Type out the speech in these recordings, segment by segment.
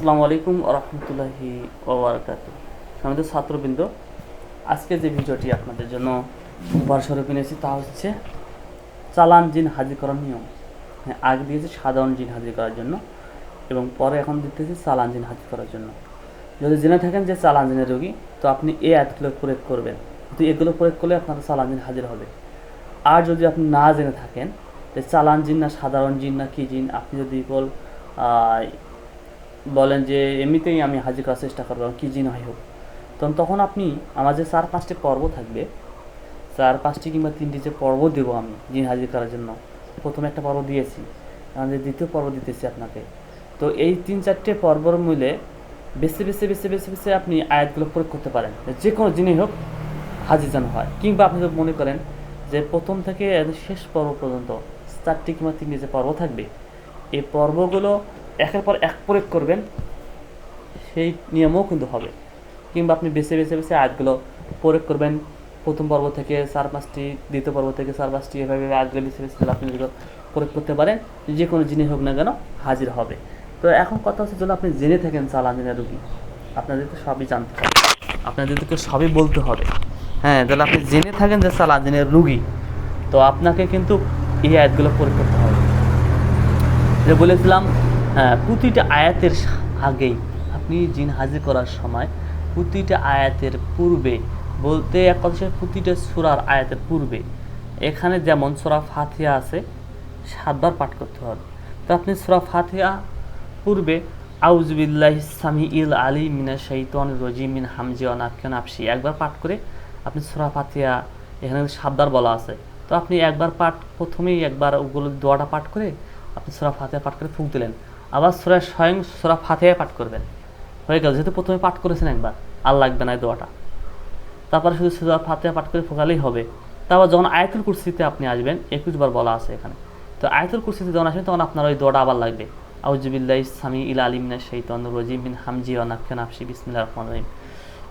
আসসালামু আলাইকুম রহমতুল্লাহি ওবরাকাত আমাদের ছাত্রবৃন্দ, আজকে যে ভিডিওটি আপনাদের জন্য উপহার স্বরূপ এনেছি তা হচ্ছে চালান জিন হাজির করার নিয়ম। হ্যাঁ আগে দিয়েছে সাধারণ জিন হাজির করার জন্য এবং পরে এখন দিতেছি চালান জিন হাজির করার জন্য। যদি জেনে থাকেন যে চালান জিনের রোগী, তো আপনি এই অ্যাডগুলো প্রয়োগ করবেন। কিন্তু এগুলো প্রয়োগ করলে আপনার চালান জিন হাজির হবে। আর যদি আপনি না জেনে থাকেন যে চালান জিন না সাধারণ জিন না কি জিন, আপনি যদি বল বলেন যে, এমনিতেই আমি হাজির করার চেষ্টা করব, কি জিন হয় হোক। তখন তখন আপনি আমার যে চার পাঁচটি পর্ব থাকবে, চার পাঁচটি কিংবা তিনটি যে পর্ব দেবো আমি জিন হাজির করার জন্য, প্রথমে একটা পর্ব দিয়েছি আমাদের দ্বিতীয় পর্ব দিতেছি আপনাকে। তো এই তিন চারটে পর্বর মূলে বেছে বেছে বেছে বেছে বেছে আপনি আয়াতগুলো প্রয়োগ করতে পারেন, যে কোনো জিনিস হোক হাজির যেন হয়। কিংবা আপনি যদি মনে করেন যে প্রথম থেকে শেষ পর্ব পর্যন্ত চারটি কিংবা তিনটি যে পর্ব থাকবে, এই পর্বগুলো একের পর এক প্রয়োগ করবেন, সেই নিয়মও কিন্তু হবে। কিংবা আপনি বেছে বেছে বেছে আয়াতগুলো প্রয়োগ করবেন, প্রথম পর্ব থেকে চার পাঁচটি, দ্বিতীয় পর্ব থেকে চার পাঁচটি, এভাবে আয়াতগুলো বেছে বেছে আপনি যেগুলো প্রয়োগ করতে পারেন, যে কোনো জিনিস হোক না কেন হাজির হবে। তো এখন কথা হচ্ছে যদি আপনি জেনে থাকেন চালানিনা রুগী আপনাদেরকে সবই জানতে হবে। আপনাদেরকে সবই বলতে হবে। হ্যাঁ তাহলে আপনি জেনে থাকেন যে চালানিনের রুগী, তো আপনাকে কিন্তু এই আয়াতগুলো প্রয়োগ করতে হবে। যে বলেছিলাম প্রতিটা আয়াতের আগেই আপনি জিন হাজির করার সময় প্রতিটা আয়াতের পূর্বে বলতে এক কথা প্রতিটা সুরার আয়াতের পূর্বে। এখানে যেমন সুরা ফাতিহা আছে, সাতবার পাঠ করতে হবে। তো আপনি সুরা ফাতিহা পূর্বে আউজবিল্লাহ সামি ইল আলী মিনা শৈতন রজি মিন হামজি অনাফিয়ান আপসি একবার পাঠ করে আপনি সুরা ফাতিহা এখানে সাতবার বলা আছে। তো আপনি একবার পাঠ প্রথমেই একবার ওগুলো দোয়াটা পাঠ করে আপনি সুরা ফাতিহা পাঠ করে ফুক দিলেন আবার সুরা স্বয়ং সুরা ফাতিহা পাঠ করবেন। হয়ে গেল, যেহেতু প্রথমে পাঠ করেছেন একবার, আর লাগবে না দোয়াটা। তারপরে শুধু সুরা ফাতিহা পাঠ করে ফোকালেই হবে। তারপর যখন আয়াতুল কুরসিতে আপনি আসবেন, একুশ বার বলা আছে এখানে। তো আয়াতুল কুরসিতে যখন আসবেন, তখন আপনার ওই দোয়াটা আবার লাগবে। আউজবিল্লাহ সামি ইল আলিমিনা শৈতন রজিম বিন হামজি অনাক্ষন আফসি বিসমিল্লা রহমান রহিম।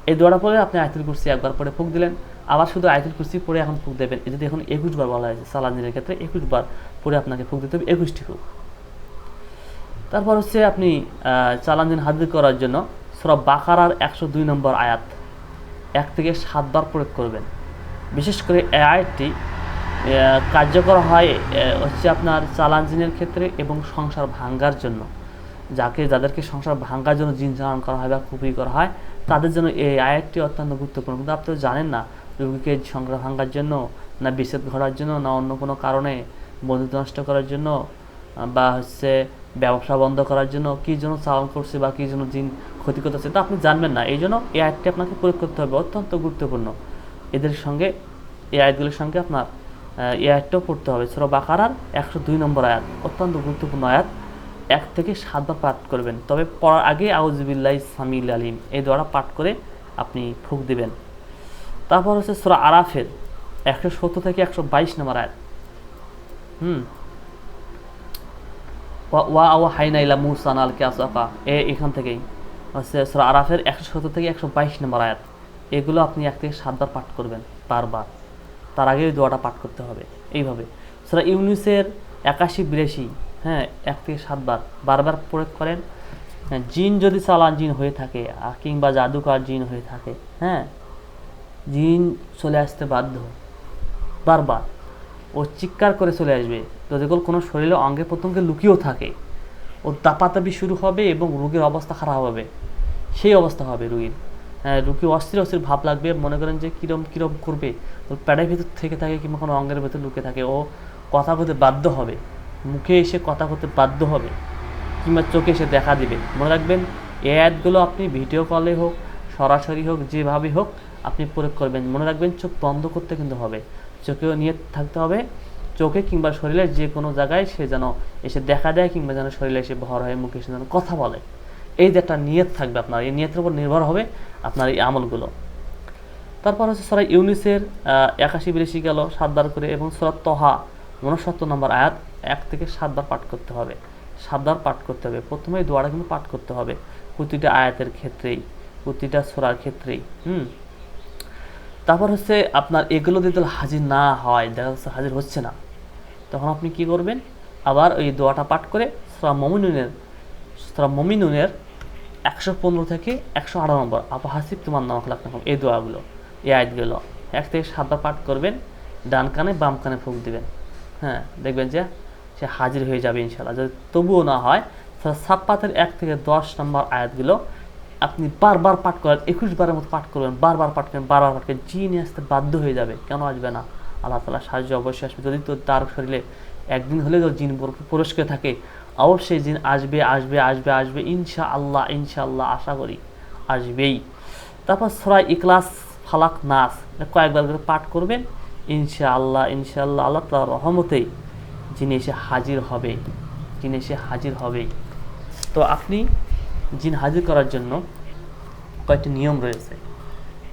এই দোয়াটা পরে আপনি আয়াতুল কুরসি একবার পরে ফুক দিলেন। আবার শুধু আয়াতুল কুরসি পরে এখন ফুক দেবেন। যদি এখন একুশ বার বলা হয়েছে সালাদিনের ক্ষেত্রে একুশ বার পরে আপনাকে ফুক দিতে হবে, একুশটি ফুক। তারপর হচ্ছে আপনি আহ, চালান দিন হাজির করার জন্য। সরব বাকারার একশো দুই নম্বর আয়াত। এক থেকে সাতবার প্রয়োগ করবেন। বিশেষ করে এই আয়াতটি কার্যকর হয় হচ্ছে আপনার চালান জিনের ক্ষেত্রে এবং সংসার ভাঙ্গার জন্য। যাকে যাদেরকে সংসার ভাঙ্গার জন্য জিন চালান করা হয় বা কুপুরি করা হয় তাদের জন্য এই আয়াতটি অত্যন্ত গুরুত্বপূর্ণ। কিন্তু আপনি জানেন না রোগীকে সংসার ভাঙ্গার জন্য না বিচ্ছেদ ঘটার জন্য না অন্য কোনো কারণে বন্ধুত্ব নষ্ট করার জন্য বা হচ্ছে ব্যবসা বন্ধ করার জন্য কী জন্য চালান করছে বা কী জন্য জিন ক্ষতি করতেছে, তা আপনি জানবেন না। এই জন্য এই আয়াতটি আপনাকে প্রয়োগ করতে হবে। অত্যন্ত গুরুত্বপূর্ণ। এদের সঙ্গে, এই আয়াতগুলোর সঙ্গে আপনার এই আয়াতটাও পড়তে হবে। সুরা বাকারার একশো দুই নম্বর আয়াত, অত্যন্ত গুরুত্বপূর্ণ আয়াত। এক থেকে সাতবার পাঠ করবেন। তবে পড়ার আগে আউজবিল্লাহ সামিল আলিম, এই দ্বারা পাঠ করে আপনি ফুক দিবেন। তারপর হচ্ছে সুরা আরাফের একশো সত্তর থেকে একশো বাইশ নম্বর আয়াত। হুম ওয়া মুসান আল কেসাফা এ এখান থেকেই। সুরা আরাফের একশো সত্তর থেকে একশো বাইশ নম্বর আয়াত। এগুলো আপনি এক থেকে সাতবার পাঠ করবেন বারবার। তার আগে ওই দোয়াটা পাঠ করতে হবে। এইভাবে। সুরা ইউনিসের একাশি বিরাশি হ্যাঁ এক থেকে সাতবার। বারবার প্রয়োগ করেন। হ্যাঁ, জিন যদি চালান জিন হয়ে থাকে কিংবা জাদুকার জিন হয়ে থাকে হ্যাঁ জিন চলে আসতে বাধ্য। বারবার। চিৎকার করে চলে আসবে। যদি কোনো শরীরে অঙ্গে প্রত্যঙ্গে লুকিয়েও থাকে। ও দাপাতাপি শুরু হবে এবং রোগীর অবস্থা খারাপ হবে। সেই অবস্থা হবে রুগীর। হ্যাঁ রুগী অস্থির অস্থির ভাব লাগবে। মনে করেন যে কিরম কিরম করবে। ওর প্যাডের ভিতর থেকে থাকে কিংবা কোনো অঙ্গের ভেতর লুকে থাকে। ও কথা বলতে বাধ্য হবে। মুখে এসে কথা বলতে বাধ্য হবে। কিংবা চোখে এসে দেখা দিবে। মনে রাখবেন, এই অ্যাডগুলো আপনি ভিডিও কলে হোক, সরাসরি হোক, যেভাবে হোক, আপনি প্রয়োগ করবেন। মনে রাখবেন, চোখ বন্ধ করতে কিন্তু হবে। চোখেও নিয়ে থাকতে হবে। চোখে কিংবা শরীরের যে কোনো জায়গায় সে যেন এসে দেখা দেয় কিংবা যেন শরীরে এসে ভর হয়ে, মুখে এসে যেন কথা বলে। এই যে একটা নিয়ত থাকবে আপনার, এই নিয়তের উপর নির্ভর হবে আপনার এই আমলগুলো। তারপর হচ্ছে সরাই ইউনিসের একাশি বিরাশি গেল, সাতবার করে এবং সরাত তহা, উনসত্তর নম্বর আয়াত, এক থেকে সাতবার পাঠ করতে হবে। সাতবার পাঠ করতে হবে। প্রথমে দোয়াটা কিন্তু পাঠ করতে হবে। প্রতিটা আয়াতের ক্ষেত্রেই, প্রতিটা সোরার ক্ষেত্রেই, হুম? তারপর হচ্ছে আপনার এগুলো যদি হাজির না হয়, দেখা যাচ্ছে হাজির হচ্ছে না। তখন আপনি কি করবেন? আবার ওই দোয়াটা পাঠ করে সুরা মমিনুনের সুরা মমিনুনের একশো পনেরো থেকে একশো আঠারো নম্বর আপা হাসিব তোমার নাম লাখ রকম এই দোয়াগুলো, এই আয়াতগুলো। এক থেকে সাতবার পাঠ করবেন, ডান কানে বাম কানে ফুক দিবেন। হ্যাঁ দেখবেন যে সে হাজির হয়ে যাবে ইনশাল্লাহ যদি তবুও না হয়, তাহলে সাপ্পাতের এক থেকে দশ নম্বর আয়াতগুলো আপনি বারবার পাঠ করেন একুশ বারের মতো পাঠ করবেন, বারবার পাঠ করেন, বারবার পাঠ করেন, জিন আসতে বাধ্য হয়ে যাবে, কেন আসবে না? আল্লাহ তালা সাহায্য অবশ্যই আসবে। যদি তো তার শরীরে একদিন হলে তো জিন পুরস্কার থাকে, অবশ্যই জিন আসবে আসবে আসবে আসবে ইনশা আল্লাহ ইনশা আল্লাহ আশা করি আসবেই। তারপর সরাই ইকলাস ফালাক নাস কয়েকবার করে পাঠ করবেন ইনশা আল্লাহ ইনশা আল্লাহ আল্লাহ তালার রহমতেই যিনি এসে হাজির হবে যিনি এসে হাজির হবে। তো আপনি জিন হাজির করার জন্য কয়েকটি নিয়ম রয়েছে।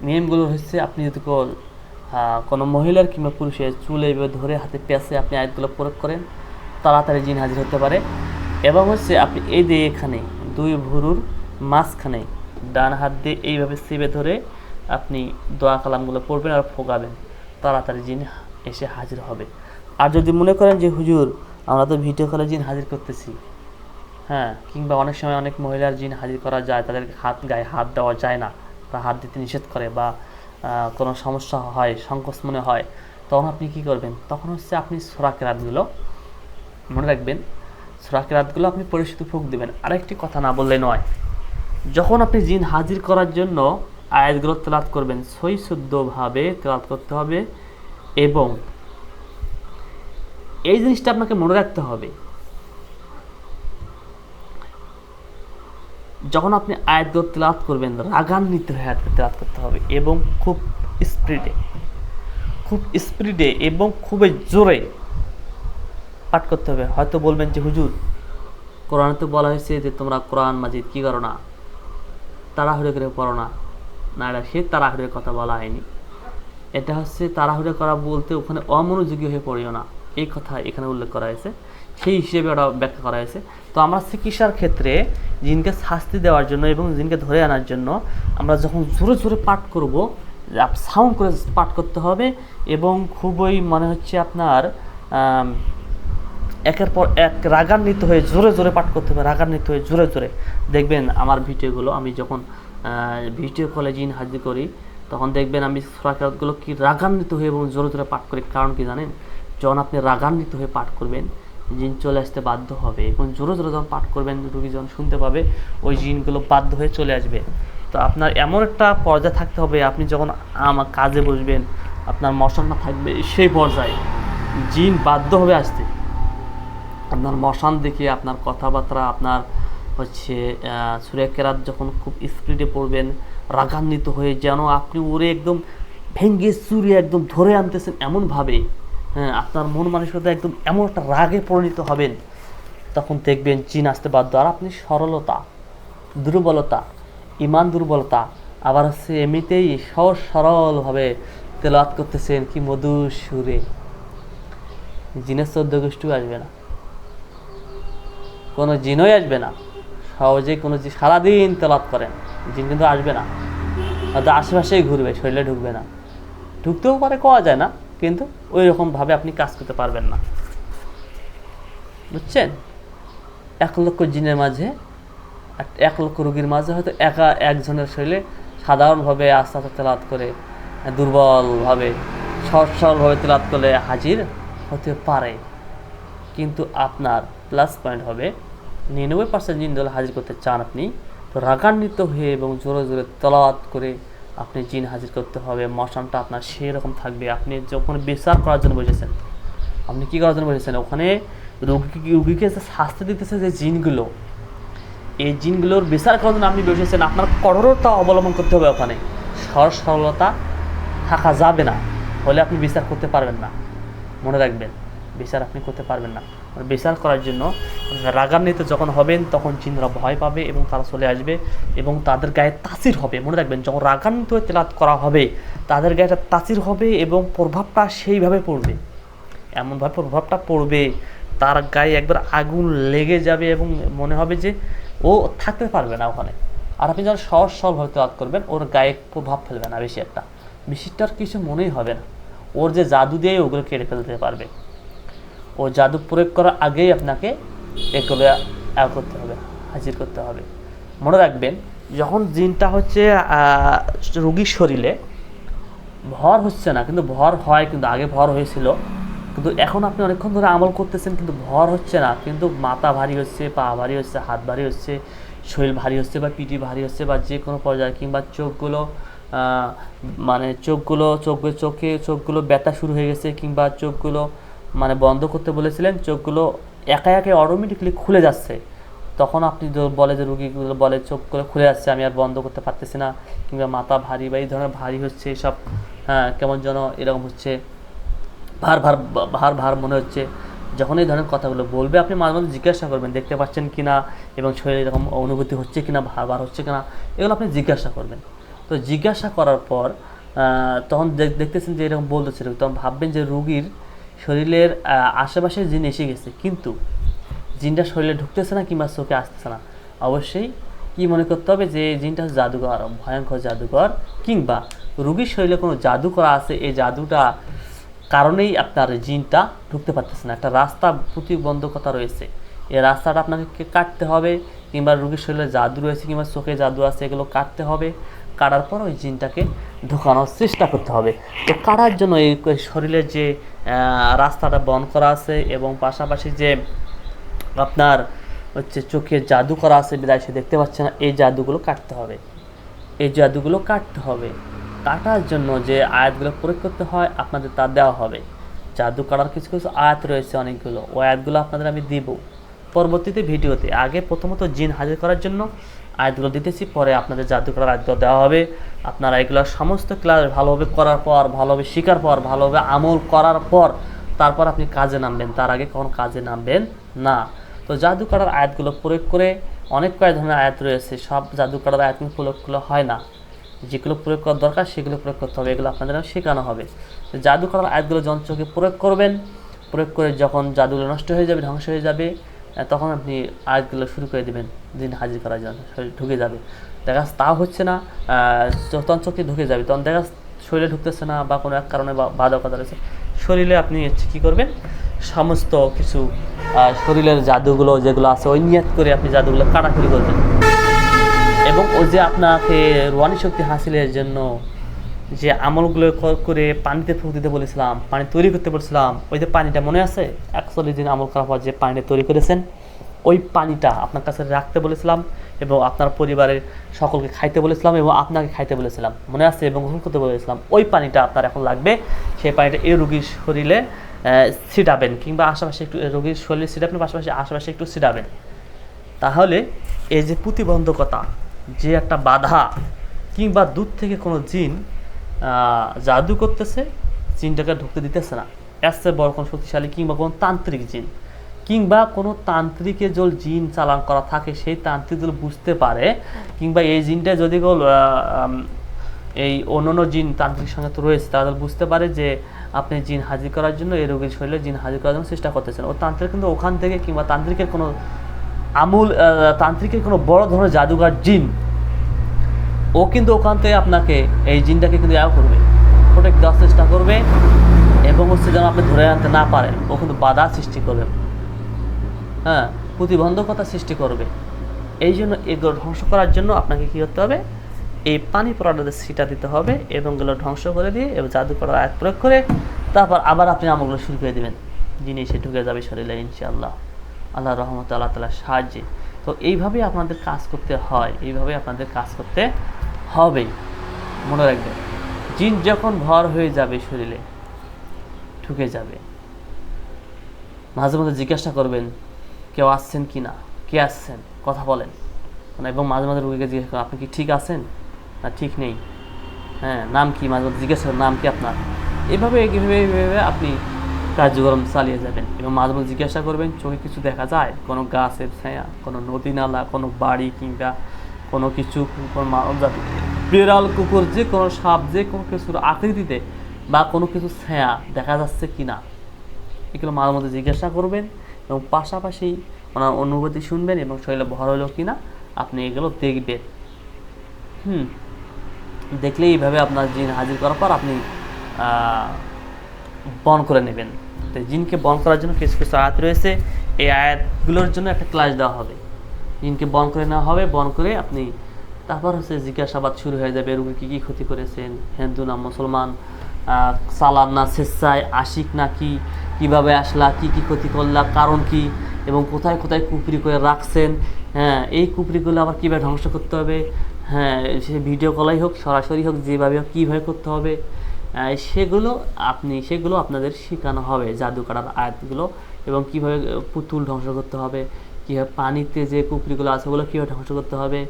নিয়মগুলো হচ্ছে আপনি যদি কোন মহিলার কিংবা পুরুষের চুলে এভাবে ধরে হাতে পেঁচে আপনি আয়াতগুলো প্রয়োগ করেন, তাড়াতাড়ি জিন হাজির হতে পারে। এবং হচ্ছে আপনি এই দিয়ে এখানে দুই ভুরুর মাঝখানে ডান হাত দিয়ে এইভাবে চেপে ধরে আপনি দোয়া কালামগুলো পড়বেন আর ফোগাবেন, তাড়াতাড়ি জিন এসে হাজির হবে। আর যদি মনে করেন যে, হুজুর, আমরা তো ভিডিও কলে জিন হাজির করতেছি। হ্যাঁ কিংবা অনেক সময় অনেক মহিলার জিন হাজির করা যায় তাদেরকে হাত গায়ে হাত দেওয়া যায় না, বা হাত দিতে নিষেধ করে বা কোনো সমস্যা হয়, সংকোচ মনে হয়, তখন আপনি কি করবেন? তখন হচ্ছে আপনি সোরাক রাতগুলো মনে রাখবেন, সোরাক রাতগুলো আপনি পরিশুদ্ধ ফুক দেবেন। আরেকটি কথা না বললে নয়, যখন আপনি জিন হাজির করার জন্য আয়াতগুলো তেলাত করবেন সই শুদ্ধভাবে তেলাত করতে হবে এবং এই জিনিসটা আপনাকে মনে রাখতে হবে। যখন আপনি আয়াতগুলো তেলাত করবেন, রাগান্বিত হয়ে আয়াতকে তেলাত করতে হবে এবং খুব স্পিডে খুব স্পিডে এবং খুবই জোরে পাঠ করতে হবে। হয়তো বলবেন যে, হুজুর, কোরআনে তো বলা হয়েছে যে, তোমরা কোরআন মাজিদ কী করো না? তাড়াহুড়ো করে পড়ো না। না, এটা সে তাড়াহুড়োর কথা বলা হয়নি। এটা হচ্ছে তাড়াহুড়ো করা বলতে ওখানে অমনোযোগী হয়ে পড়িও না। এই কথা এখানে উল্লেখ করা হয়েছে। সেই হিসেবে ওটা ব্যাখ্যা করা হয়েছে। তো আমরা চিকিৎসার ক্ষেত্রে জিনকে শাস্তি দেওয়ার জন্য এবং জিনকে ধরে আনার জন্য আমরা যখন জোরে জোরে পাঠ করব সাউন্ড করে পাঠ করতে হবে এবং খুবই মনে হচ্ছে আপনার একের পর এক রাগান্বিত হয়ে জোরে জোরে পাঠ করতে হবে, রাগান্বিত হয়ে জোরে জোরে। দেখবেন আমার ভিডিওগুলো, আমি যখন ভিডিও কলে জিন হাজির করি, তখন দেখবেন আমি সুরাকাতগুলো কি রাগান্বিত হয়ে এবং জোরে জোরে পাঠ করি। কারণ কি জানেন? যখন আপনি রাগান্বিত হয়ে পাঠ করবেন জিন চলে আসতে বাধ্য হবে। এবং জোরে জোরে যখন পাঠ করবেন রুগী যখন শুনতে পাবে, ওই জিনগুলো বাধ্য হয়ে চলে আসবে। তো আপনার এমন একটা পর্যায়ে থাকতে হবে, আপনি যখন আমার কাজে বসবেন, আপনার মশানা থাকবে সেই পর্যায়ে। জিন বাধ্য হবে আসতে। আপনার মশান দেখে আপনার কথাবার্তা, আপনার হচ্ছে সুরে কেরাত যখন খুব স্পিডে পড়বেন, রাগান্বিত হয়ে যেন আপনি ওরে একদম ভেঙ্গে চুরে একদম ধরে আনতেছেন এমনভাবে। হ্যাঁ আপনার মন মানসিকতা একদম এমন একটা রাগে পরিণত হবেন, তখন দেখবেন চীন আসতে বাধ্য। আর আপনি সরলতা, দুর্বলতা, ইমান দুর্বলতা, আবার হচ্ছে এমনিতেই সহজ সরলভাবে তেলাওয়াত করতেছেন কি মধুর সুরে। জিনের চোদ্দ গোষ্ঠীও আসবে না। কোনো জিনই আসবে না। সহজে কোনো জি সারাদিন তেলাত করেন। জিন কিন্তু আসবে না। হয়তো আশেপাশেই ঘুরবে, শরীরে ঢুকবে না। ঢুকতেও পারে, কোয়া যায় না। কিন্তু ওই রকমভাবে আপনি কাজ করতে পারবেন না। বুঝছেন? এক লক্ষ জিনের মাঝে, এক লক্ষ রোগীর মাঝে হয়তো একা একজনের শরীরে সাধারণভাবে আস্তে আস্তে তেলাত করে, দুর্বলভাবে সহজ সরলভাবে তেলাত করলে হাজির হতে পারে। কিন্তু আপনার প্লাস পয়েন্ট হবে নিরানব্বই পার্সেন্ট জিন দল হাজির করতে চান আপনি, তো রাগান্বিত হয়ে এবং জোরে জোরে তলাওয়াত করে আপনি জিন হাজির করতে হবে মশানটা আপনার সেই রকম থাকবে। আপনি যখন বিচার করার জন্য বসেছেন, আপনি কী করার জন্য বসেছেন? ওখানে রোগীকে রোগীকে শাস্তি দিতেছে যে জিনগুলো, এই জিনগুলোর বিচার করার জন্য আপনি বসেছেন, আপনার কঠোরতা অবলম্বন করতে হবে ওখানে। সর সরলতা থাকা যাবে না, হলে আপনি বিচার করতে পারবেন না। মনে রাখবেন, বিচার আপনি করতে পারবেন না। বিচার করার জন্য রাগান্বিত যখন হবেন, তখন জিনরা ভয় পাবে এবং তারা চলে আসবে এবং তাদের গায়ে তাসির হবে। মনে রাখবেন, যখন রাগান্বিত হয়ে তেলাত করা হবে, তাদের গায়ে একটা তাসির হবে এবং প্রভাবটা সেইভাবে পড়বে। এমনভাবে প্রভাবটা পড়বে, তার গায়ে একবার আগুন লেগে যাবে এবং মনে হবে যে ও থাকতে পারবে না ওখানে। আর আপনি যখন সহজ সরলভাবে তেলাত করবেন, ওর গায়ে প্রভাব ফেলবে না বেশি একটা। বেশিটার কিছু মনেই হবে না। ওর যে জাদু দিয়ে ওগুলো কেড়ে ফেলতে পারবে। ও জাদু প্রয়োগ করার আগেই আপনাকে এগুলো করতে হবে, হাজির করতে হবে। মনে রাখবেন, যখন জিনটা হচ্ছে রুগীর শরীরে, ভর হচ্ছে না, কিন্তু ভর হয়, কিন্তু আগে ভর হয়েছিল, কিন্তু এখন আপনি অনেকক্ষণ ধরে আমল করতেছেন, কিন্তু ভর হচ্ছে না, কিন্তু মাথা ভারী হচ্ছে, পা ভারী হচ্ছে, হাত ভারী হচ্ছে, শরীর ভারী হচ্ছে বা পিঠি ভারী হচ্ছে বা যে কোনো পর্যায়ে, কিংবা চোখগুলো মানে চোখগুলো, চোখ, চোখে, চোখগুলো ব্যথা শুরু হয়ে গেছে, কিংবা চোখগুলো মানে বন্ধ করতে বলেছিলেন, চোখগুলো একা একা অটোমেটিকলি খুলে যাচ্ছে। তখন আপনি বলে যে রুগীগুলো বলে, চোখগুলো খুলে যাচ্ছে, আমি আর বন্ধ করতে পারতেছি না, কিংবা মাথা ভারী বা এই ধরনের ভারী হচ্ছে সব হ্যাঁ কেমন যেন এরকম হচ্ছে, ভার ভার ভার ভার মনে হচ্ছে। যখন এই ধরনের কথাগুলো বলবে, আপনি মাঝে মাঝে জিজ্ঞাসা করবেন, দেখতে পাচ্ছেন কি না এবং শরীরে এরকম অনুভূতি হচ্ছে কি না ভার ভার হচ্ছে কি না এগুলো আপনি জিজ্ঞাসা করবেন। তো জিজ্ঞাসা করার পর তখন দেখতেছেন যে এরকম বলতেছে তখন ভাববেন যে রুগীর শরীরের আশেপাশে জিন এসে গেছে। কিন্তু জিনটা শরীরে ঢুকতেছে না কিংবা চোখে আসতেছে না। অবশ্যই কি মনে করতে হবে যে জিনটা জাদুকর ভয়ঙ্কর জাদুঘর, কিংবা রুগীর শরীরে কোনো জাদু করা আছে, এই জাদুটা কারণেই আপনার জিনটা ঢুকতে পারতেছে না। একটা রাস্তা প্রতিবন্ধকতা রয়েছে। এই রাস্তাটা আপনাকে কাটতে হবে, কিংবা রুগীর শরীরে জাদু রয়েছে, কিংবা চোখে জাদু আছে, এগুলো কাটতে হবে। কাটার পর ওই জিনটাকে ঢোকানোর চেষ্টা করতে হবে। তো কাটার জন্য এই শরীরের যে রাস্তাটা বন্ধ করা আছে এবং পাশাপাশি যে আপনার হচ্ছে চোখে জাদু করা আছে বিদায়, সে দেখতে পাচ্ছে না, এই জাদুগুলো কাটতে হবে। এই জাদুগুলো কাটতে হবে। কাটার জন্য যে আয়াতগুলো প্রয়োগ করতে হয়, আপনাদের তা দেওয়া হবে। জাদু কাটার কিছু কিছু আয়াত রয়েছে অনেকগুলো। ওই আয়াতগুলো আপনাদের আমি দিব। পরবর্তীতে ভিডিওতে। আগে প্রথমত জিন হাজির করার জন্য আয়াতগুলো দিতেছি, পরে আপনাদের জাদু করার দেওয়া হবে। আপনারা এগুলো সমস্ত ক্লাস ভালোভাবে করার পর, ভালোভাবে শেখার পর, ভালোভাবে আমল করার পর, তারপর আপনি কাজে নামবেন। তার আগে কখনো কাজে নামবেন না। তো জাদু করার আয়াতগুলো প্রয়োগ করে অনেক কয়েক ধরনের আয়াত রয়েছে। সব জাদু করার আয়াত প্রয়োগগুলো হয় না। যেগুলো প্রয়োগ করার দরকার, সেগুলো প্রয়োগ করতে হবে। এগুলো আপনাদের শেখানো হবে। জাদু করার আয়াতগুলো যন্ত্রকে প্রয়োগ করবেন, প্রয়োগ করে যখন জাদুগুলো নষ্ট হয়ে যাবে, ধ্বংস হয়ে যাবে তখন আপনি আয়াতগুলো শুরু করে দেবেন, দিন হাজির করার জন্য। শরীর ঢুকে যাবে। দেখা যাচ্ছে তাও হচ্ছে না তখন চোখে ঢুকে যাবে? তখন দেখা শরীরে ঢুকতেছে না বা কোনো এক কারণে বাধকতা রয়েছে। শরীরে আপনি হচ্ছে কী করবেন? সমস্ত কিছু শরীরের জাদুগুলো যেগুলো আছে, ওই নিয়াত করে আপনি জাদুগুলো কাটাকুটি করবেন। এবং ওই যে আপনাকে রোয়ানি শক্তি হাসিলের জন্য যে আমলগুলো করে পানিতে ফুক দিতে বলেছিলাম, পানি তৈরি করতে বলেছিলাম, ওই যে পানিটা মনে আছে? একচল্লিশ দিন আমল করার পর যে পানিটা তৈরি করেছেন, ওই পানিটা আপনার কাছে রাখতে বলেছিলাম এবং আপনার পরিবারের সকলকে খাইতে বলেছিলাম এবং আপনাকে খাইতে বলেছিলাম। মনে আছে এবং গ্রহণ করতে বলেছিলাম। ওই পানিটা আপনার এখন লাগবে। সেই পানিটা এই রুগীর শরীরে ছিটাবেন কিংবা আশেপাশে একটু রোগীর শরীরে ছিটাবেন, পাশাপাশি আশেপাশে একটু ছিটাবেন। তাহলে এই যে প্রতিবন্ধকতা, যে একটা বাধা কিংবা দূর থেকে কোনো জিন জাদু করতেছে, জিনটাকে ঢুকতে দিতেছে না। চেয়ে বড় কোনো শক্তিশালী কিংবা কোনো তান্ত্রিক জিন। কিংবা কোনো তান্ত্রিকের জল জিন চালান করা থাকে, সেই তান্ত্রিক যদি বুঝতে পারে, কিংবা এই জিনটা যদি কেউ এই অন্যান্য জিন তান্ত্রিক সঙ্গে তো রয়েছে, তারা বুঝতে পারে যে আপনি জিন হাজির করার জন্য এই রোগীর শরীরে জিন হাজির করার জন্য চেষ্টা করতেছেন। ও তান্ত্রিক কিন্তু ওখান থেকে কিংবা তান্ত্রিকের কোনো আমূল তান্ত্রিকের কোনো বড় ধরনের জাদুঘর জিন ও কিন্তু ওখান থেকে আপনাকে এই জিনটাকে কিন্তু ইয়া করবে। প্রোটেক্ট দেওয়ার চেষ্টা করবে এবং হচ্ছে যেন আপনি ধরে আনতে না পারেন। ও কিন্তু বাধা সৃষ্টি করবে। হ্যাঁ প্রতিবন্ধকতা সৃষ্টি করবে। এই জন্য এগুলো ধ্বংস করার জন্য আপনাকে কী করতে হবে? এই পানি পড়াটাতে ছিটা দিতে হবে এবং এগুলো ধ্বংস করে দিয়ে এবং জাদু করার আয়াত প্রয়োগ করে তারপর আবার আপনি আমলগুলো শুরু করে দেবেন। জিনিস এসে ঢুকে যাবে শরীরে, ইনশাআল্লাহ। আল্লাহ রহমত আল্লাহ তালার সাহায্যে তো এইভাবে আপনাদের কাজ করতে হয় এইভাবে আপনাদের কাজ করতে হবে। মনে রাখবেন, জিন যখন ভর হয়ে যাবে শরীরে, ঢুকে যাবে। মাঝে মাঝে জিজ্ঞাসা করবেন, কেউ আসছেন কি না? কে আসছেন? কথা বলেন। মানে এবং মাঝে মাঝে রুগীকে জিজ্ঞাসা করেন, আপনি কি ঠিক আছেন? না, ঠিক নেই। হ্যাঁ নাম কি? মাঝে মাঝে জিজ্ঞাসা করেন, নাম কি আপনার? এভাবে, এইভাবে এইভাবে আপনি কার্যক্রম চালিয়ে যাবেন এবং মাঝে মাঝে জিজ্ঞাসা করবেন, চোখে কিছু দেখা যায়? কোনো গাছের ছায়া, কোনো নদী নালা, কোনো বাড়ি কিংবা কোনো কিছু কোনো মানব জাতি? বিড়াল কুকুর, যে কোনো সাপ, যে কোনো কিছুর আকৃতিতে বা কোনো কিছু ছায়া দেখা যাচ্ছে কি না এগুলো মাঝে মধ্যে জিজ্ঞাসা করবেন এবং পাশাপাশি ওনার অনুভূতি শুনবেন এবং শরীরে ভর হলো কি না আপনি এগুলো দেখবেন। হুম দেখলে এইভাবে আপনার জিন হাজির করার পর আপনি বন করে নেবেন। তো জিনকে বন করার জন্য কিছু কিছু আয়াত রয়েছে। এই আয়াতগুলোর জন্য একটা ক্লাস দেওয়া হবে। জিনকে বন করে নেওয়া হবে বন করে আপনি তারপর হচ্ছে জিজ্ঞাসাবাদ শুরু হয়ে যাবে, রুগী কী কী ক্ষতি করেছেন? হিন্দু না মুসলমান? সালাম না স্বেচ্ছায়? আশিক না কি? কীভাবে আসলা? কি কি ক্ষতি করলা? কারণ কি? এবং কোথায় কোথায় কুপরি করে রাখছেন? হ্যাঁ এই কুপরিগুলো আবার কীভাবে ধ্বংস করতে হবে? হ্যাঁ সে ভিডিও কলাই হোক, সরাসরি হোক, যেভাবে হোক, কীভাবে করতে হবে? সেগুলো আপনি, সেগুলো আপনাদের শেখানো হবে জাদু কাটার আয়াতগুলো এবং কীভাবে পুতুল ধ্বংস করতে হবে, কীভাবে পানিতে যে কুপড়িগুলো আছে ওগুলো কীভাবে ধ্বংস করতে হবে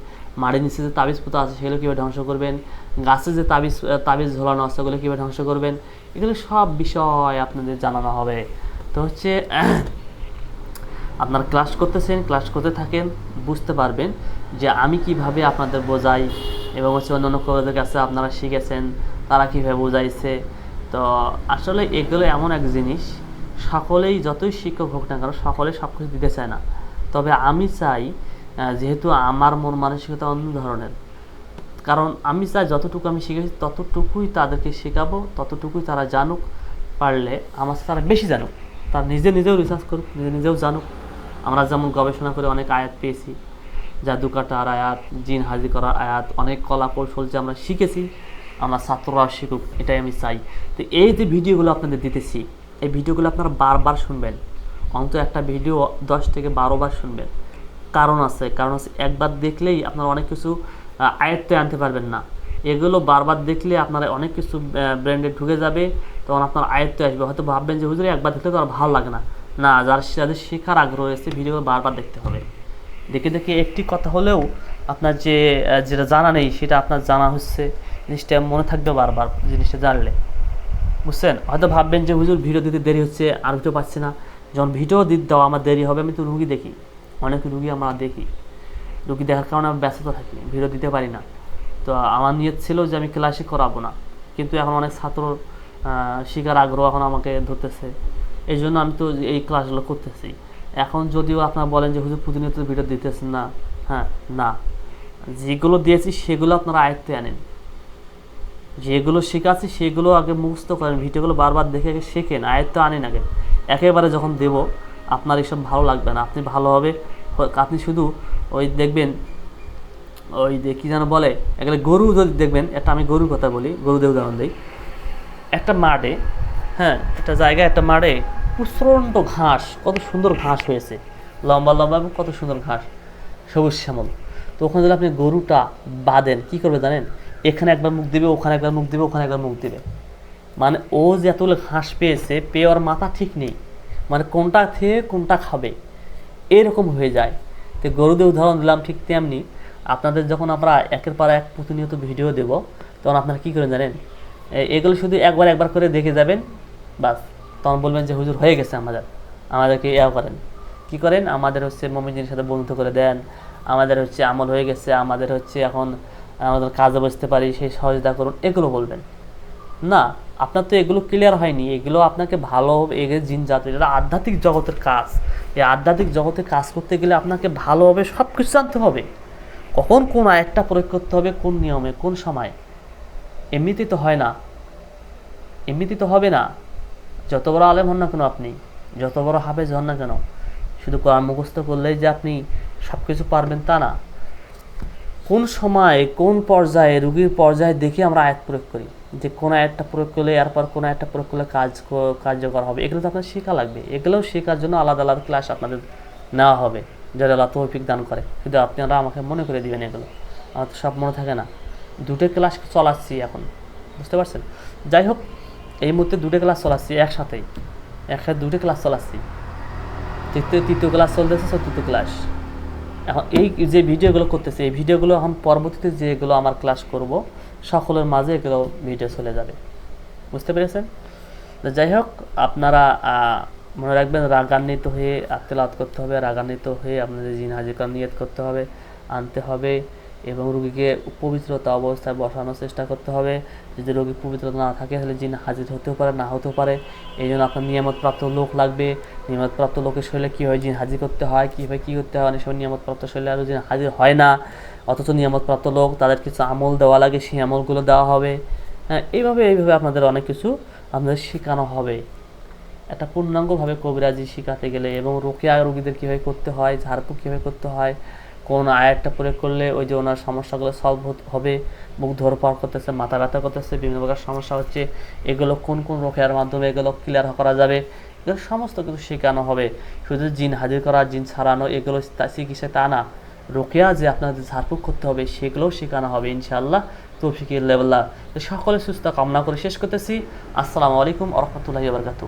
মাটির নিচে যে তাবিজ পুতো আছে সেগুলো কীভাবে ধ্বংস করবেন, গাছে যে তাবিজ তাবিজ ঝোলানো আছে ওগুলো কীভাবে ধ্বংস করবেন, এগুলো সব বিষয় আপনাদের জানানো হবে। তো হচ্ছে, আপনার ক্লাস করতেছেন ক্লাস করতে থাকেন, বুঝতে পারবেন যে আমি কীভাবে আপনাদের বোঝাই এবং হচ্ছে অন্যান্য কলেজের কাছে আপনারা শিখেছেন তারা কীভাবে বোঝাইছে? তো আসলে এগুলো এমন এক জিনিস, সকলেই যতই শিক্ষক হোক না কেন, সকলে সব কিছু দিতে চায় না। তবে আমি চাই যেহেতু আমার মন মানসিকতা অন্য ধরনের, কারণ আমি চাই যতটুকু আমি শিখেছি, ততটুকুই তাদেরকে শেখাবো, ততটুকুই তারা জানুক, পারলে আমার তারা বেশি জানুক। তারা নিজে নিজেও রিসার্চ করুক, নিজে নিজেও জানুক। আমরা যেমন গবেষণা করে অনেক আয়াত পেয়েছি জাদু কাটার আয়াত, জিন হাজির করার আয়াত, অনেক কলা কৌশল যে আমরা শিখেছি আমরা ছাত্ররা শিখুক, এটাই আমি চাই। তো এই যে ভিডিওগুলো আপনাদের দিতেছি, এই ভিডিওগুলো আপনারা বারবার শুনবেন। অন্তত একটা ভিডিও দশ থেকে বারো বার শুনবেন। কারণ আছে কারণ আছে একবার দেখলেই আপনারা অনেক কিছু আয়ত্তে আনতে পারবেন না। এগুলো বারবার দেখলে আপনারা অনেক কিছু ব্র্যান্ডে ঢুকে যাবে, তখন আপনার আয়ত্তে আসবে। হয়তো ভাববেন যে, হুজুরে, একবার দেখলে তো আর ভালো লাগে না। না, যার, যাদের শেখার আগ্রহ রয়েছে, ভিডিওগুলো বারবার দেখতে হবে। দেখে দেখে একটি কথা হলেও আপনার যে যেটা জানা নেই, সেটা আপনার জানা হচ্ছে। জিনিসটা মনে থাকবে বারবার, জিনিসটা জানলে। বুঝছেন? হয়তো ভাববেন যে, হুজুর, ভিডিও দিতে দেরি হচ্ছে, আর ভিডিও পাচ্ছি না। যখন ভিডিও দিতে দাও আমার দেরি হবে, আমি তো রুগী দেখি। অনেক রুগী আমরা দেখি। রুগী দেখার কারণে আমি ব্যস্ত থাকি, ভিডিও দিতে পারি না। তো আমার নিয়ত ছিল যে, আমি ক্লাসে করাবো না। কিন্তু এখন অনেক ছাত্র শিখার আগ্রহ এখন আমাকে ধরতেছে। এই জন্য আমি তো এই ক্লাসগুলো করতেছি। এখন যদিও আপনারা বলেন যে, হুজুর, প্রতিনিয়ত ভিডিও দিতেছেন না। হ্যাঁ না। যেগুলো দিয়েছি, সেগুলো আপনারা আয়ত্তে আনেন। যেগুলো শেখাচ্ছি, সেগুলো আগে মুখস্থ করেন, ভিডিওগুলো বারবার দেখে আগে শেখেন, আয়ত্ত আনেন আগে। একেবারে যখন দেব, আপনার এসব ভালো লাগবে না, আপনি ভালোভাবে আপনি শুধু ওই দেখবেন, ওই যে কী যেন বলে এগুলো গরু যদি দেখবেন, একটা আমি গরুর কথা বলি গরুদের উদাহরণ দিই। একটা মাঠে হ্যাঁ একটা জায়গায়, একটা মাঠে প্রচণ্ড ঘাস, কত সুন্দর ঘাস হয়েছে। লম্বা লম্বা এবং কত সুন্দর ঘাস, সবুজ শ্যামল। তো ওখানে যদি আপনি গরুটা বাঁধেন, কী করবে জানেন? এখানে একবার মুখ দিবে, ওখানে একবার মুখ দিবে, ওখানে একবার মুখ দিবে। মানে ও যে এতগুলো ঘাস পেয়েছে, পেয়ে ওর মাথা ঠিক নেই। মানে কোনটা খেয়ে, কোনটা খাবে, এরকম হয়ে যায়। তো গরুদের উদাহরণ দিলাম ঠিক তেমনি। আপনাদের যখন আমরা একের পর এক প্রতিনিয়ত ভিডিও দেব, তখন আপনারা কী করে জানেন? এগুলো শুধু একবার একবার করে দেখে যাবেন, বাস। তখন বলবেন যে, হুজুর, হয়ে গেছে আমাদের। আমাদেরকে ইয়া করেন। কি করেন? আমাদের হচ্ছে মমিনের সাথে বন্ধু করে দেন। আমাদের হচ্ছে আমল হয়ে গেছে। আমাদের হচ্ছে এখন আমাদের কাজে বসতে পারি, সেই সহযোগিতা করুন, এগুলো বলবেন। না, আপনার তো এগুলো ক্লিয়ার হয়নি। এগুলো আপনাকে ভালো এগে জিন জাতি, এটা আধ্যাত্মিক জগতের কাজ। এই আধ্যাত্মিক জগতে কাজ করতে গেলে আপনাকে ভালোভাবে সব কিছু জানতে হবে। কখন কোন আয়াতটা প্রয়োগ করতে হবে, কোন নিয়মে, কোন সময়। এমনিতে তো হয় না। এমনিতে তো হবে না। যত বড় আলেম হন না কেন আপনি? যত বড় হাফেজ হন না কেন? শুধু মুখস্থ করলেই যে আপনি সব কিছু পারবেন তা না। কোন সময়, কোন পর্যায়ে, রুগীর পর্যায়ে দেখে আমরা আয়াত প্রয়োগ করি? যে কোন আয়াতটা প্রয়োগ করলে, এরপর কোন আয়াতটা প্রয়োগ করলে কাজ কার্যকর হবে? এগুলো তো আপনার শেখা লাগবে। এগুলোও শেখার জন্য আলাদা আলাদা ক্লাস আপনাদের নেওয়া হবে, যারা আল্লাহ তৌফিক দান করে। কিন্তু আপনারা আমাকে মনে করে দিবেন এগুলো। আমার তো সব মনে থাকে না। দুটো ক্লাস চলাচ্ছি এখন। বুঝতে পারছেন? যাই হোক, এই মুহূর্তে দুটো ক্লাস চলাচ্ছি একসাথেই। একসাথে দুটো ক্লাস চলাচ্ছি। তৃতীয় তৃতীয় ক্লাস চলতেছে, চতুর্থ ক্লাস এখন এই যে ভিডিওগুলো করতেছে, এই ভিডিওগুলো এখন পরবর্তীতে যেগুলো আমার ক্লাস করব, সকলের মাঝে এগুলো ভিডিও চলে যাবে। বুঝতে পেরেছেন? যাই হোক, আপনারা মনে রাখবেন রাগান্বিত হয়ে আত্মলাত করতে হবে, রাগান্বিত হয়ে আপনাদের জিন হাজির নিয়ত করতে হবে, আনতে হবে। এবং রুগীকে পবিত্রতা অবস্থায় বসানোর চেষ্টা করতে হবে। যদি রোগী পবিত্রতা না থাকে, তাহলে জিন হাজির হতেও পারে, না হতেও পারে। এই জন্য আপনার নিয়ামতপ্রাপ্ত লোক লাগবে। নিয়ামতপ্রাপ্ত লোকের শরীরে কী হয়? জিন হাজির করতে হয়। কীভাবে কী করতে হয়? অনেক সময় নিয়ামতপ্রাপ্ত শরীরে আরও জিন হাজির হয় না। অথচ নিয়ামতপ্রাপ্ত লোক, তাদের কিছু আমল দেওয়া লাগে, সেই আমলগুলো দেওয়া হবে। হ্যাঁ এইভাবে এইভাবে আপনাদের অনেক কিছু আপনাদের শেখানো হবে। একটা পূর্ণাঙ্গভাবে কবিরাজি শেখাতে গেলে এবং রোকেয়া রোগীদের কীভাবে করতে হয়, ঝাড়ফুঁক কীভাবে করতে হয় কোন আয়াতটা প্রয়োগ করলে ওই যে ওনার সমস্যাগুলো সলভ হবে মুখ ধরে পার করতেছে, মাথা ব্যথা করতেছে, বিভিন্ন প্রকার সমস্যা হচ্ছে, এগুলো কোন কোন রোকেয়ার মাধ্যমে এগুলো ক্লিয়ার করা যাবে, এগুলো সমস্ত কিছু শেখানো হবে। শুধু জিন হাজির করা, জিন ছাড়ানো, এগুলো চিকিৎসা তা না। রোকেয়া যে আপনাদের ঝাড়ফুঁক করতে হবে, সেগুলোও শেখানো হবে, ইনশাআল্লাহ। তৌফিকের লেভেল্লা তো সকলে সুস্থ কামনা করে শেষ করতেছি। আসসালামু আলাইকুম রহমতুল্লাহি বারকাতু